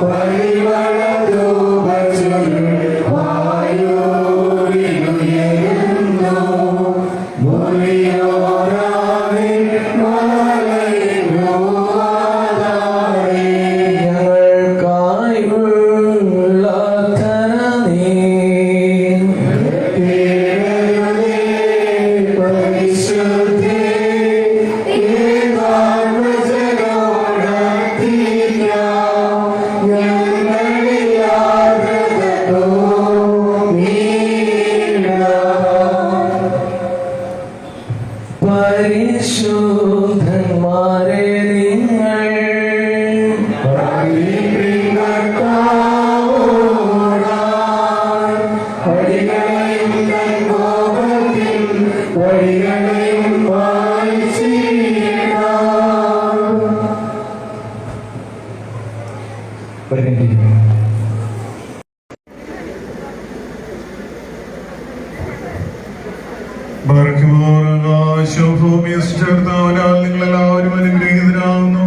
ഞങ്ങൾക്കായി നിങ്ങൾ എല്ലാവരും അനുഗ്രഹീതരാകുന്നു.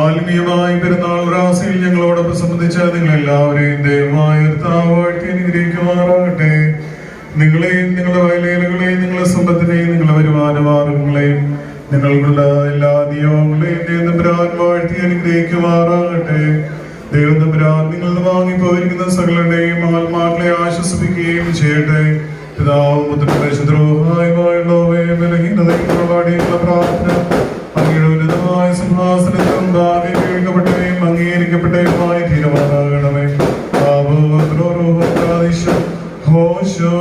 ആത്മീയമായി പെരുന്നാൾ റാസിൽ ഞങ്ങളോടൊപ്പം സംബന്ധിച്ച നിങ്ങൾ എല്ലാവരെയും ദയമായി വാഴ്ത്തി അനുഗ്രഹിക്കുമാറാകട്ടെ. നിങ്ങളെയും നിങ്ങളുടെ വയലേലുകളെയും നിങ്ങളുടെ സമ്പത്തിനെയും നിങ്ങളുടെ വരുമാന മാർഗങ്ങളെയും നിങ്ങളുടെ എല്ലാ നിയമങ്ങളെയും ദൈവതമ്പുരാൻ വാഴ്ത്തി അനുഗ്രഹിക്കുമാറാകട്ടെ. ദൈവതമ്പുരാൻ നിങ്ങൾ വാങ്ങി പോയിരിക്കുന്ന സകലരുടെയും ആത്മാക്കളെ ആശ്വസിപ്പിക്കുകയും ചെയ്യട്ടെ. പിതാവും പാടിയുള്ള പ്രാർത്ഥന അങ്ങയുടെ സിംഹാസനത്തിലും ദാവി കേൾക്കപ്പെട്ടവയും അംഗീകരിക്കപ്പെട്ടവയുമായി തീരുമാനാകണമേ ഹോശോ